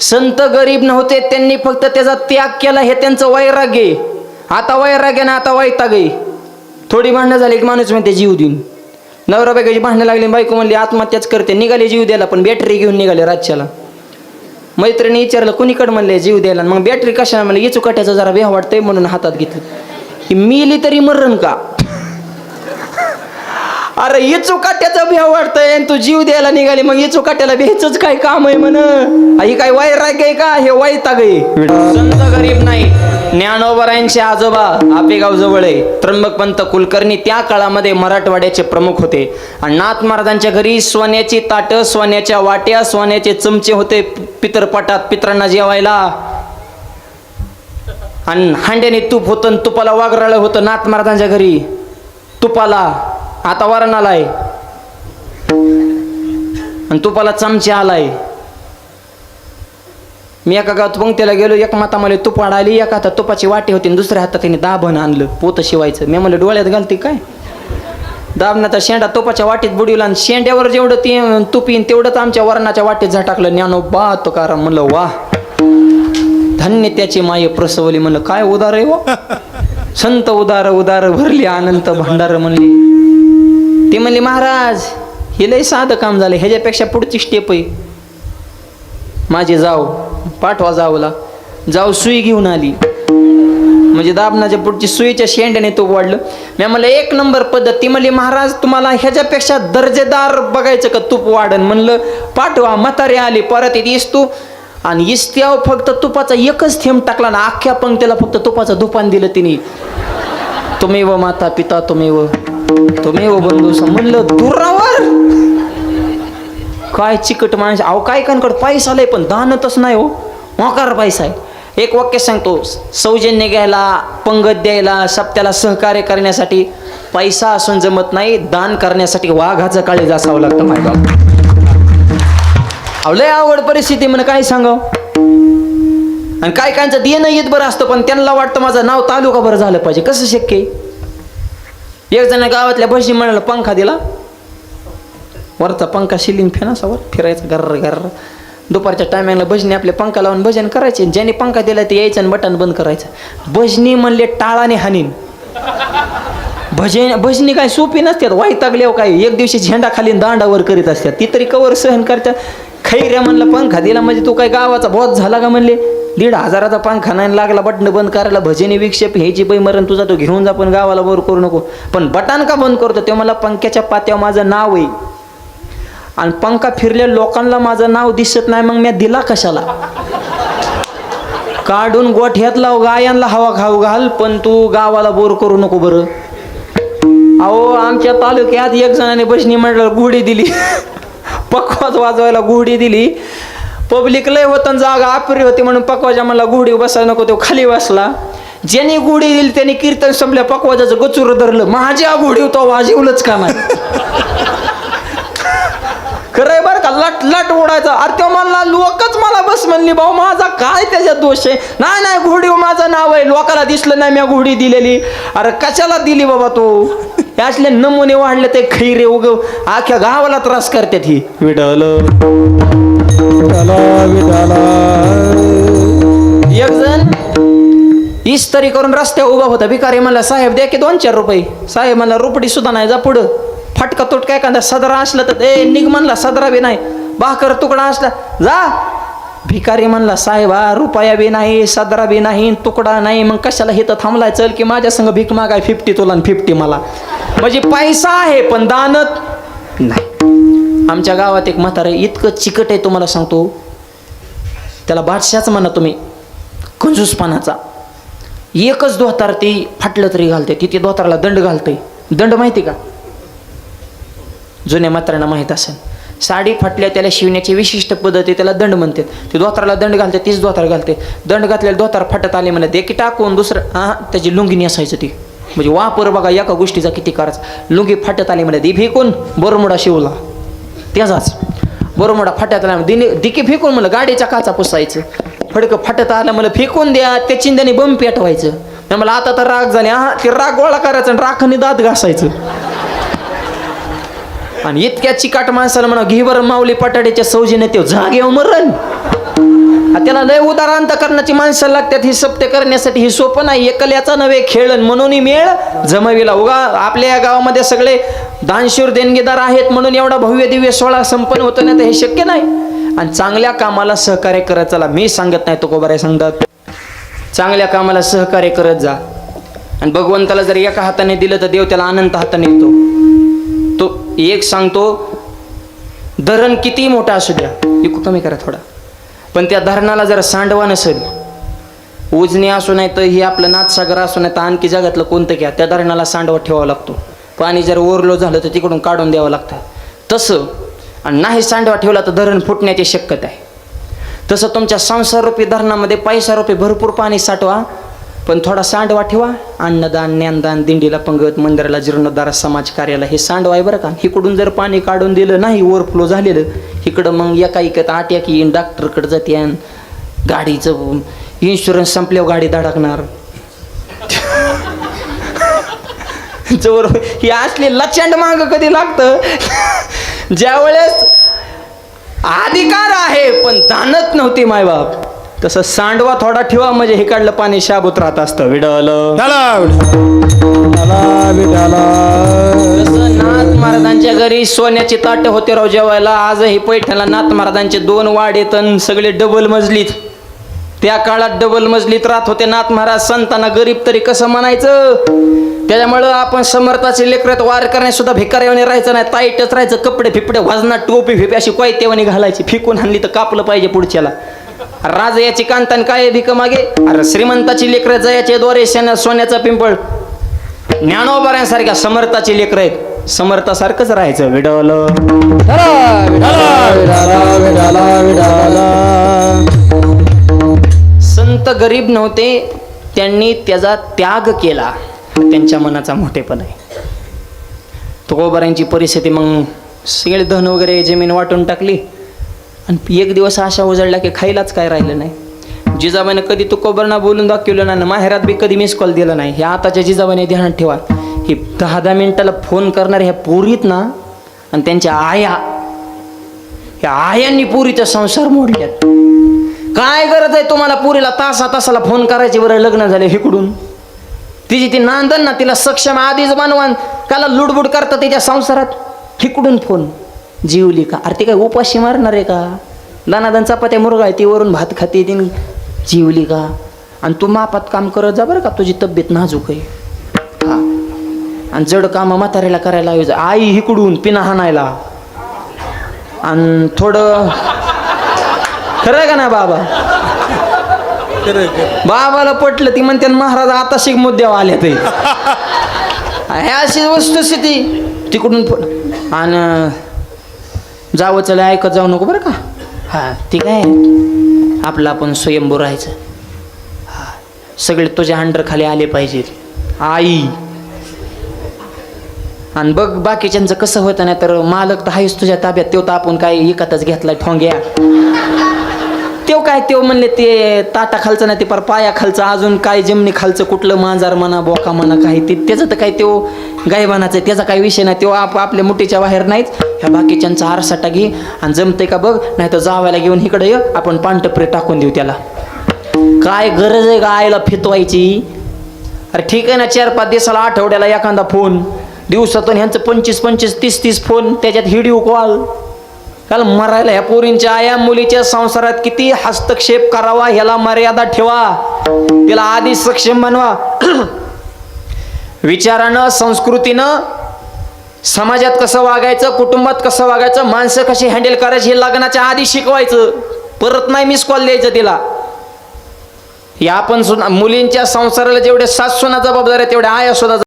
संत गरीब नव्हते त्यांनी फक्त त्याचा त्याग केला हे त्यांचं वैराग्य आहे. आता वैराग्य ना आता वैताग आहे. थोडी भांडणं झाली की माणूस म्हणते जीव देईन नवरा बायकाची भांडणं लागली बायको म्हणली आत्महत्याच करते निघाले जीव द्यायला पण बॅटरी घेऊन निघाले राज्याला. मैत्रिणी विचारलं कुणीकडे म्हणले जीव द्यायला? मग बॅटरी कशाला म्हणलं येचू काट्याचं जरा व्यवहार वाटतंय म्हणून हातात घेतलं. की मिली तरी मरण का? अरे येचू काट्याचं भेव वाटतंय तू जीव द्यायला निघाली मग येचू काट्याला भेचच काय काम आहे म्हण. ही काय वैराग्य आहे का? हे वाईट आहे. संत गरीब नाही ज्ञानोबरायांचे आजोबा आपेगाव जवळ आहे. त्र्यंबकपंत कुलकर्णी त्या काळामध्ये मराठवाड्याचे प्रमुख होते. आणि नाथ महाराजांच्या घरी सोन्याची ताट सोन्याच्या वाट्या सोन्याचे चमचे होते पितरपटात पित्रांना जेवायला. आणि हांड्याने तूप होतं आणि तुपाला वागराळ होतं नाथ महाराजांच्या घरी. तुपाला. आता वरण आलाय. आणि तुपाला चमचे आलाय. मी एका गावात पंक्तीला गेलो एक माता मला तुप आली एका हातात तुपाची वाटी होती आणि दुसऱ्या हातात त्याने दाबण आणलं पोतं शिवायचं. मी म्हणलं डोळ्यात घालते काय? दाबण्याचा शेंडा तुपाच्या वाटीत बुडविला आणि शेंड्यावर जेवढं ते तुप येईन तेवढंच आमच्या वरणाच्या वाटीत झटाकलं. ज्ञानो बा तुकाराम म्हणलं वा धन्य त्याची माय प्रसवली. म्हणलं काय उदार आहे व संत उदार उदार भरली अनंत भंडार म्हणली. ती म्हणली महाराज हे लय साधं काम झालं. ह्याच्यापेक्षा पुढची स्टेप आहे. माझी जाव पाठवा जाऊला. जाऊ सुई घेऊन आली. म्हणजे दाबनाच्या पुढची सुईच्या शेंड्याने तो वाढलं. मी म्हणलं एक नंबर पद्धत. ती म्हणली महाराज तुम्हाला ह्याच्यापेक्षा दर्जेदार बघायचं का? तूप वाढन. म्हणलं पाठवा म्हातारे आली परत येते इस्तू आणि इस्त्यावर फक्त तुपाचा एकच थेंब टाकला ना अख्ख्या पंक्तीला फक्त तुपाचं दुपान दिलं तिने. तुम्ही व माता पिता तुम्ही व तुम्ही ओ बंधू समजलं दुरावर काय चिकट माणूस अहो काय कानकड पैसा आलाय पण दानतच नाही हो. मोकार पैसा आहे. एक वाक्य सांगतो सौजन्य घ्यायला पंगत द्यायला सप्त्याला सहकार्य करण्यासाठी पैसा असून जमत नाही दान करण्यासाठी वाघाचं काळीज असावं लागतं माय बाप. अहो, लय आवड परिस्थिती म्हणे काय सांगाव? आणि काय कायचं देणं येत बरं असतं पण त्यांना वाटतं माझं नाव तालुका बरं झालं पाहिजे. कसं शक्य आहे? एक जण गावातल्या बशी म्हणाला पंखा दिला. वरचा पंखा शिलिंग फेनासावर असावर फिरायचा गर्र गर्र. दुपारच्या टायमिंगला भजनी आपले पंखा लावून भजन करायचे. ज्याने पंखा दिला ते यायचं आणि बटन बंद करायचं. भजनी म्हणले टाळाने हानीन. भजन भजनी काय सोपी नसतात. वाईटागले हो काय. एक दिवशी झेंडा खाली दांडावर करीत असतात. ती तरी कवर सहन करतात. खैऱ्या म्हणलं पंखा दिला म्हणजे तू काय गावाचा बोध झाला का? म्हणले. दीड हजाराचा पंखा नाही लागला बटन बंद करायला भजनी विक्षेप ह्याची पै मरण तुझा तो घेऊन जा पण गावाला वर करू नको. पण बटन का बंद करतो? ते मला पंख्याच्या पात्यावर माझं नाव आहे. आणि पंखा फिरल्या लोकांना माझं नाव दिसत नाही मग मी दिला कशाला? काढून गोठ्यात लाव गायांना हवा खाऊ घाल पण तू गावाला बोर करू नको बरं. अहो आमच्या तालुक्यात एक जणाने बसनी मंडळ गुढी दिली. पक्वाच वाजवायला गुढी दिली. पब्लिक लय होतं जागा आपरी होती म्हणून पकवाजा म्हणला गुढी बसायला नको तो खाली बसला. ज्यांनी गुढी दिली त्याने कीर्तन संपल्या पकवाजाचं गचुर धरलं. माझ्या गुढी तो वाजवलंच का नाही? खरंय बरं का लट लट उडायचा. अरे तो म्हणला लोकच मला बस म्हणली भाऊ माझा काय त्याच्यात दोष आहे? नाही नाही घोडी माझं नाव आहे. लोकाला दिसलं नाही मी घोडी दिलेली. अरे कशाला दिली बाबा तो? असले नमुने वाढले ते खैरे उग अख्ख्या गावाला त्रास करतात ही. विडल. एक जण इस्त्री करून रस्त्यावर उभा होता. भिकारी म्हणला साहेब द्या की दोन चार रुपये. साहेब म्हणला रुपडी सुद्धा नाही जा पुढं. फटका तुटका एखादा सदरा असला तर ए निघ म्हणला सदरा बी नाही भाकर तुकडा असला. जा. भिकारी म्हणला साहेब हा रुपया बी नाही सदरा बी नाही तुकडा नाही मग कशाला हिथं थांबलाय? चल की माझ्या संग भीक मागाय फिफ्टी तुला आणि फिफ्टी मला. म्हणजे पैसा आहे पण दानत नाही. आमच्या गावात एक म्हातारा इतकं चिकट आहे तुम्हाला सांगतो. त्याला बादशाच म्हणा तुम्ही कंजूसपणाचा. एकच धोतार ती फाटलं तरी घालते तिथे धोताराला दंड घालते दंड माहिती का? जुन्या मात्रांना माहीत असेल. साडी फाटल्या त्याला शिवण्याची विशिष्ट पद्धती त्याला दंड म्हणतात. ते धोताराला दंड घालते तीच धोतार घालते दंड घातलेला धोतार फाटत आले म्हणत की टाकून दुसरं हां त्याची लुंगी असायचं ती. म्हणजे वापर बघा एका गोष्टीचा किती करायचा. लुंगी फाटत आली म्हणत ती फेकून बरमुडा शिवला. त्याचाच म्हणा फाट्यात आला. दिने दिके फेकून म्हणलं गाडीच्या काचा पुसायचं. फडकं फाटत आलं मला फेकून द्या त्या चिंध्याने बम पेटवायचं. नाही मला आता तर राग झाले. हा ते राग गोळा करायचा आणि राखाने दात घासायचं. आणि इतक्या चिकाट माणसाला म्हणा घे माऊली पटाड्याच्या सौजीने ते जागेवर मरण. त्याला लय उदारांत अंतकरणाची माणसं लागतात. ही सप्त करण्यासाठी ही सोपं नाही. एकल्याचा नव्हे खेळ म्हणून मेळ. जमविला. उगा आपल्या या गावामध्ये सगळे दानशूर देणगीदार आहेत म्हणून एवढा भव्य दिव्य सोहळा संपन्न होतो ना तर हे शक्य नाही. आणि चांगल्या कामाला सहकार्य करत चला. मी सांगत नाही तो कोबारे सांगतात चांगल्या कामाला सहकार्य करत जा. आणि भगवंताला जर एका हाताने दिलं तर देव त्याला आनंद हाताने येतो तो एक सांगतो धरण किती मोठा असू द्या. इकू कमी करा थोडा. पण त्या धरणाला जर सांडवा नसेल. उजनी असू नाही तर ही आपलं नाथसागर असू नाही तर आणखी जगातलं कोणतं घ्या. त्या धरणाला सांडवा ठेवावा लागतो. पाणी जर ओरलो झालं तर तिकडून काढून द्यावं लागतं. तसं आणि नाही सांडवा ठेवला तर धरण फुटण्याची शक्यता आहे. तसं तुमच्या संसाररूपी धरणामध्ये पैसारूपी भरपूर पाणी साठवा पण थोडा सांडवा ठेवा. अन्नदान ज्ञानदान दिंडीला पंगत मंदिराला जीर्णोद्धार समाज कार्याला हे सांडवा आहे बरं का. इकडून जर पाणी काढून दिलं नाही ओव्हरफ्लो झालेलं इकडं मग एका इकत आठ एक येईन डॉक्टरकडे जाते आणि गाडीचं इन्शुरन्स संपल्यावर गाडी धडकणार. जवळ ही असली लचंड माग कधी लागतं? ज्या वेळेस अधिकार आहे पण दानत नव्हती मायबाप. तसं सांडवा थोडा ठेवा म्हणजे हे काढलं पाणी शाबूत राहत असतं. विडलं. नाथ महाराजांच्या घरी सोन्याची ताट होते राव जेवायला. आजही पैठणला नाथ महाराजांचे दोन वाडेत अन सगळे डबल मजलीत. त्या काळात डबल मजलीत राहत होते नाथ महाराज. संतांना गरीब तरी कसं म्हणायचं? त्याच्यामुळं आपण समर्थाचे लेकरात वार करण्यास सुद्धा भिकाऱ्यावाने राहायचं नाही. ताईटच राहायचं कपडे फिपडे वाजना टोपी फिपी अशी कोयतेवानी घालायची. फिकून हाणली तर कापलं पाहिजे पुढच्याला. राज याची कांतान काय भिक मागे? अरे श्रीमंताची लेकरं जयाचे द्वारे शेणा सोन्याचा पिंपळ. ज्ञानोबाऱ्यांसारख्या समर्थाची लेकरं आहेत. समर्थासारखंच राहायचं विडवलं संत गरीब नव्हते त्यांनी त्याचा त्याग केला. त्यांच्या मनाचा मोठेपण आहे. तुकोबाऱ्यांची परिस्थिती मग सगळे धन वगैरे जमीन वाटून टाकली. आणि एक दिवस अशा उजळला की खायलाच काय राहिलं नाही. जिजाबाईनं कधी तुकोबरना बोलून दाखवलं नाही माहेरात बी कधी मिस कॉल दिला नाही. ह्या आताच्या जिजाबाईने ध्यानात ठेवा. ही दहा दहा मिनिटाला फोन करणार ह्या पोरीत ना आणि त्यांच्या आया ह्या आयांनी पुरीचा संसार मोडल्यात. काय गरज आहे तुम्हाला पुरीला तासा तासाला फोन करायचे? बरं लग्न झाले हिकडून. तिची ती नांदन ना तिला सक्षम आधीच बनवान काला लुडबुड करतात तिच्या संसारात? हिकडून फोन जीवली का? अरे ती काय उपाशी मारणार आहे का? दानादान चपात्या मुरगा आहे ती वरून भात खाते ती जीवली का? आणि तू मापात काम करत जा बरं का तुझी तब्येत नाजूक आहे. हा. आणि जड काम म्हाताऱ्याला करायला आई हिकडून पिना हाणायला. आणि थोडं खरं का ना बाबा? बाबाला पटलं ती म्हणते महाराज आता शिक मुद्द्यावर आले ते. अशी वस्तुस्थिती तिकडून आणि जावं चला ऐकत जाऊ नको बरं का? हा ठीक आहे आपलं आपण स्वयंभू राहायचं. हा सगळे तुझ्या अंडर खाली आले पाहिजेत आई. आणि बघ बाकीच्यांचं कसं होतं नाही तर मालक तर आहेच तुझ्या ताब्यात. तेव्हा तर आपण काय एकातच घेतलाय ठोंग्या. तेव काय तेव म्हणले ते ताटा खालचं नाही ते पर पाया खालचं अजून काय जमिनी खालचं कुठलं मांजार म्हणा बोका म्हणा काही ते त्याचं तर काय तो गायबानाचं आहे त्याचा काही विषय नाही तो आप आपल्या मुठीच्या बाहेर नाहीच ह्या बाकीच्यांचा आरसा टाकी आणि जमतंय का बघ नाही तर जावायला घेऊन इकडे ये आपण पानटपरे टाकून देऊ त्याला. काय गरज आहे का आईला फितवायची? अरे ठीक आहे ना चार पाच दिवसाला आठवड्याला एखादा फोन दिवसातून ह्यांचं पंचवीस पंचवीस तीस तीस फोन त्याच्यात व्हिडिओ कॉल काल मरायला ह्या पोरींच्या आया मुलीच्या संसारात किती हस्तक्षेप करावा ह्याला मर्यादा ठेवा. तिला आधी सक्षम बनवा. विचारानं संस्कृतीनं समाजात कसं वागायचं कुटुंबात कसं वागायचं माणसं कशी हँडल करायची हे लग्नाच्या आधी शिकवायचं. परत नाही मिस कॉल द्यायचं तिला. या आपण सुना मुलींच्या संसाराला जेवढे सात सुना जबाबदार आहे तेवढ्या आया सुद्धा